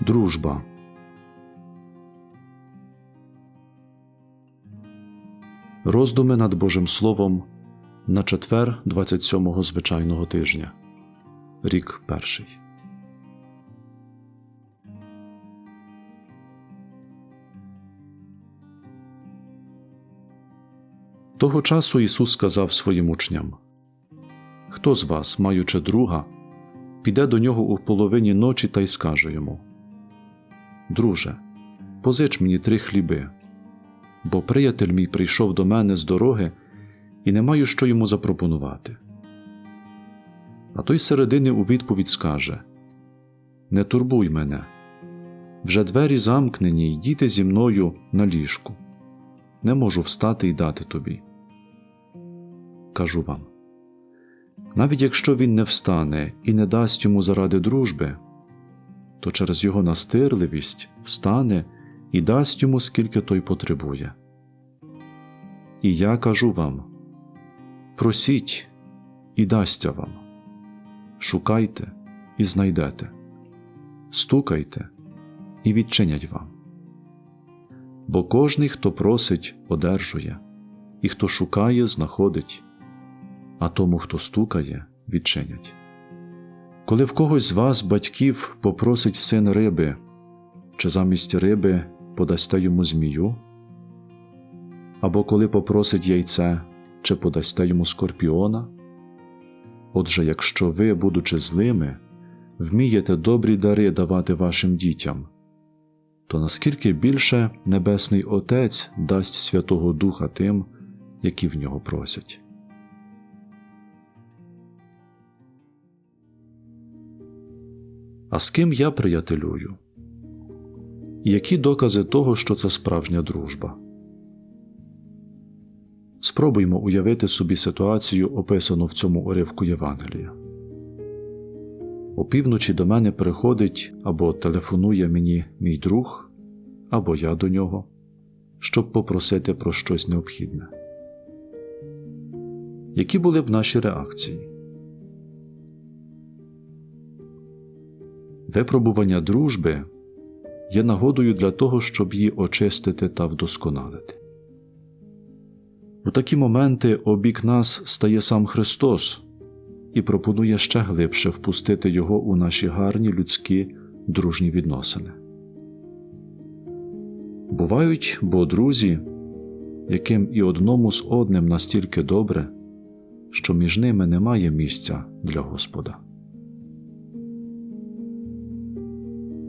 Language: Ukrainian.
Дружба. Роздуми над Божим Словом на четвер 27-го звичайного тижня. Рік перший. Того часу Ісус сказав своїм учням: Хто з вас, маючи друга, піде до нього у половині ночі та й скаже йому: Друже, позич мені три хліби, бо приятель мій прийшов до мене з дороги і не маю що йому запропонувати. А той середини у відповідь скаже: Не турбуй мене, вже двері замкнені, йдіте зі мною на ліжку. Не можу встати і дати тобі. Кажу вам навіть якщо він не встане і не дасть йому заради дружби, то через його настирливість встане і дасть йому скільки той потребує. І я кажу вам просіть і дасться вам, шукайте і знайдете, стукайте і відчинять вам. Бо кожний, хто просить, одержує, і хто шукає, знаходить, а тому, хто стукає, відчинять. Коли в когось з вас, батьків, попросить син риби, чи замість риби подасте йому змію, або коли попросить яйце, чи подасте йому скорпіона? Отже, якщо ви, будучи злими, вмієте добрі дари давати вашим дітям, то наскільки більше Небесний Отець дасть Святого Духа тим, які в нього просять. А з ким я приятелюю? Які докази того, що це справжня дружба? Спробуймо уявити собі ситуацію, описану в цьому уривку Євангелія. Опівночі до мене приходить або телефонує мені мій друг, або я до нього, щоб попросити про щось необхідне. Які були б наші реакції? Випробування дружби є нагодою для того, щоб її очистити та вдосконалити. У такі моменти обік нас стає сам Христос і пропонує ще глибше впустити Його у наші гарні людські дружні відносини. Бувають бо друзі, яким і одному з одним настільки добре, що між ними немає місця для Господа.